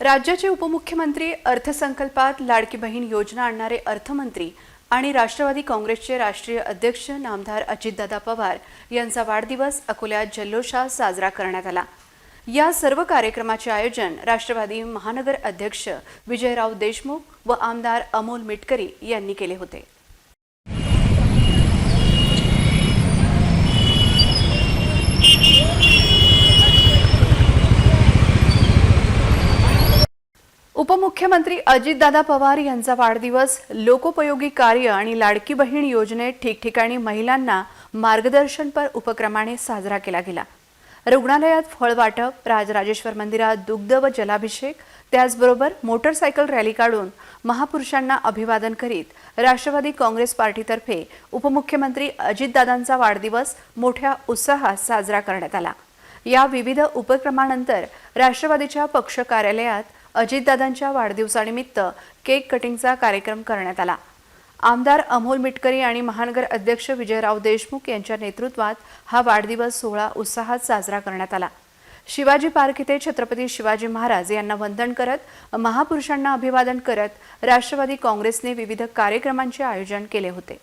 राज्याचे उपमुख्यमंत्री अर्थसंकल्पात लाडकी बहीण योजना आणणारे अर्थमंत्री आणि राष्ट्रवादी काँग्रेसचे राष्ट्रीय अध्यक्ष नामदार अजितदादा पवार यांचा वाढदिवस अकोल्यात जल्लोषात साजरा करण्यात आला. या सर्व कार्यक्रमाचे आयोजन राष्ट्रवादी महानगर अध्यक्ष विजयराव देशमुख व आमदार अमोल मिटकरी यांनी केले होते. उपमुख्यमंत्री अजितदादा पवार यांचा वाढदिवस लोकोपयोगी कार्य आणि लाडकी बहीण योजनेत ठिकठिकाणी महिलांना मार्गदर्शनपर उपक्रमाने साजरा केला गेला. रुग्णालयात फळ वाटप राजराजेश्वर मंदिरात दुग्ध व जलाभिषेक त्याचबरोबर मोटरसायकल रॅली काढून महापुरुषांना अभिवादन करीत राष्ट्रवादी काँग्रेस पार्टीतर्फे उपमुख्यमंत्री अजितदादांचा वाढदिवस मोठ्या उत्साहात साजरा करण्यात आला. या विविध उपक्रमानंतर राष्ट्रवादीच्या पक्ष कार्यालयात अजितदादांच्या वाढदिवसानिमित्त केक कटिंगचा कार्यक्रम करण्यात आला. आमदार अमोल मिटकरी आणि महानगर अध्यक्ष विजयराव देशमुख यांच्या नेतृत्वात हा वाढदिवस सोहळा उत्साहात साजरा करण्यात आला. शिवाजी पार्क येथे छत्रपती शिवाजी महाराज यांना वंदन करत महापुरुषांना अभिवादन करत राष्ट्रवादी काँग्रेसने विविध कार्यक्रमांचे आयोजन केले होते.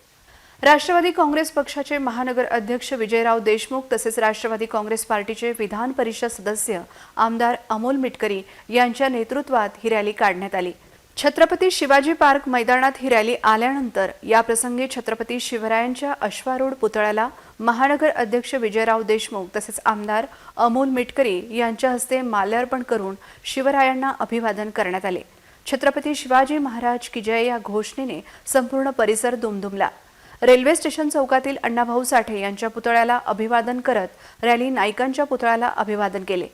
राष्ट्रवादी काँग्रेस पक्षाचे महानगर अध्यक्ष विजयराव देशमुख तसेच राष्ट्रवादी काँग्रेस पार्टीचे विधान परिषद सदस्य आमदार अमोल मिटकरी यांच्या नेतृत्वात ही रॅली काढण्यात आली. छत्रपती शिवाजी पार्क मैदानात ही रॅली आल्यानंतर याप्रसंगी छत्रपती शिवरायांच्या अश्वारूढ पुतळ्याला महानगर अध्यक्ष विजयराव देशमुख तसेच आमदार अमोल मिटकरी यांच्या हस्ते माल्यार्पण करून शिवरायांना अभिवादन करण्यात आले. छत्रपती शिवाजी महाराज की जय या घोषणेने संपूर्ण परिसर दुमदुमला. रेल्वे स्टेशन चौकातील अण्णाभाऊ साठे यांच्या पुतळ्याला अभिवादन करत रॅली नाईकांच्या पुतळ्याला अभिवादन केले.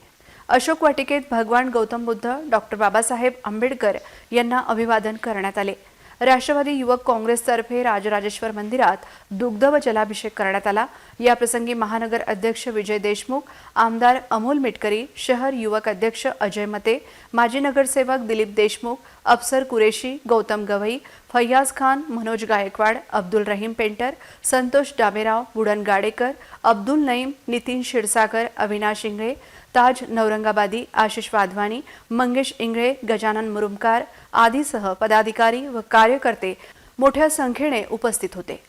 अशोक वाटिकेत भगवान गौतम बुद्ध डॉक्टर बाबासाहेब आंबेडकर यांना अभिवादन करण्यात आले. राष्ट्रवादी युवक काँग्रेसतर्फे राजराजेश्वर मंदिरात दुग्ध व जलाभिषेक करण्यात आला. याप्रसंगी महानगर अध्यक्ष विजय देशमुख आमदार अमोल मिटकरी शहर युवक अध्यक्ष अजय मते माजी नगरसेवक दिलीप देशमुख अफसर कुरेशी गौतम गवई फय्याज खान मनोज गायकवाड अब्दुल रहीम पेंटर संतोष डाबेराव बुडन गाडेकर अब्दुल नईम नितीन क्षीरसागर अविनाश इंगळे ताज नौरंगाबादी आशिष वाधवानी मंगेश इंगळे गजानन मुरुमकार आदीसह पदाधिकारी व कार्यकर्ते मोठ्या संख्येने उपस्थित होते.